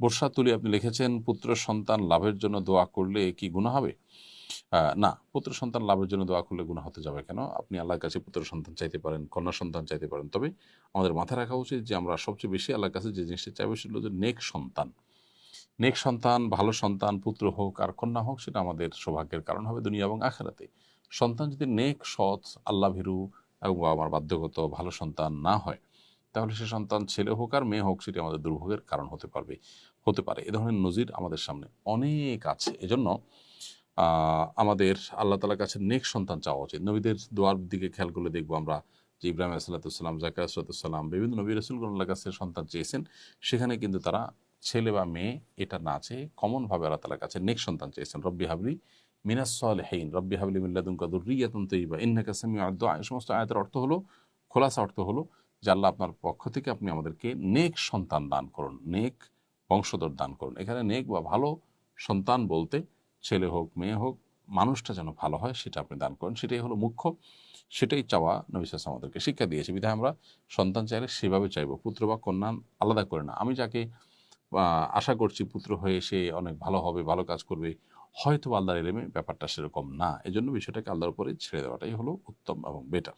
বর্ষা তুলি আপনি লিখেছেন, পুত্র সন্তান লাভের জন্য দোয়া করলে কি গুণা হবে? না, পুত্র সন্তান লাভের জন্য দোয়া করলে গুণা হতে যাবে কেন? আপনি আল্লাহর কাছে পুত্র সন্তান চাইতে পারেন, কন্যা সন্তান চাইতে পারেন। তবে আমাদের মাথায় রাখা উচিত যে আমরা সবচেয়ে বেশি আল্লাহর কাছে যে জিনিসটা চাইব সেটা যে নেক সন্তান। নেক সন্তান, ভালো সন্তান, পুত্র হোক আর কন্যা হোক, সেটা আমাদের সৌভাগ্যের কারণ হবে দুনিয়া এবং আখেরাতে। সন্তান যদি নেক, সৎ আল্লাহ ভীরু এবং বাবা মার বাধ্যগত, ভালো সন্তান না হয় তাহলে সে সন্তান ছেলে হোক আর মেয়ে হোক, সেটি আমাদের দুর্ভোগের কারণ হতে পারবে, হতে পারে। এ ধরনের নজির আমাদের সামনে অনেক আছে। এজন্য আমাদের আল্লাহ তালার কাছে নেক সন্তান চাওয়া উচিত। নবীদের দোয়ার দিকে খেয়াল করলে দেখব আমরা যে ইব্রাহিম সাল্লাতাম জাকির সাল্লাতাম বিভিন্ন নবী রসুলগুল্লাহ কাছে সন্তান চেয়েছেন। সেখানে কিন্তু তারা ছেলে বা মেয়ে এটা না চেয়ে কমনভাবে আল্লাহ তালার কাছে নেক সন্তান চেয়েছেন। রব্বি হাবলি মিনাসল হেইন রব্বি হাবলি মিল্লাদুম কাদুর রিয়াতুন তৈবা ইন্নাকা সামি আদ এই সমস্ত আয়াতের অর্থ হলো, খোলাসা অর্থ হলো যে আল্লাহ আপনার পক্ষ থেকে আপনি আমাদেরকে নেক সন্তান দান করুন, নেক বংশধর দান করুন। এখানে নেক বা ভালো সন্তান বলতে ছেলে হোক, মেয়ে হোক, মানুষটা যেন ভালো হয় সেটা আপনি দান করেন। সেটাই হলো মুখ্য। সেটাই চাওয়া নবিশ্বাস আমাদেরকে শিক্ষা দিয়েছে। বিধায় আমরা সন্তান চাইলে সেভাবে চাইব, পুত্র বা কন্যা আলাদা করে না। আমি যাকে আশা করছি পুত্র হয়ে সে অনেক ভালো হবে, ভালো কাজ করবে, হয়তো আল্লাহর এলেমে ব্যাপারটা সেরকম না। এজন্য বিষয়টাকে আল্লাহর উপরে ছেড়ে দেওয়াটাই হলো উত্তম এবং বেটার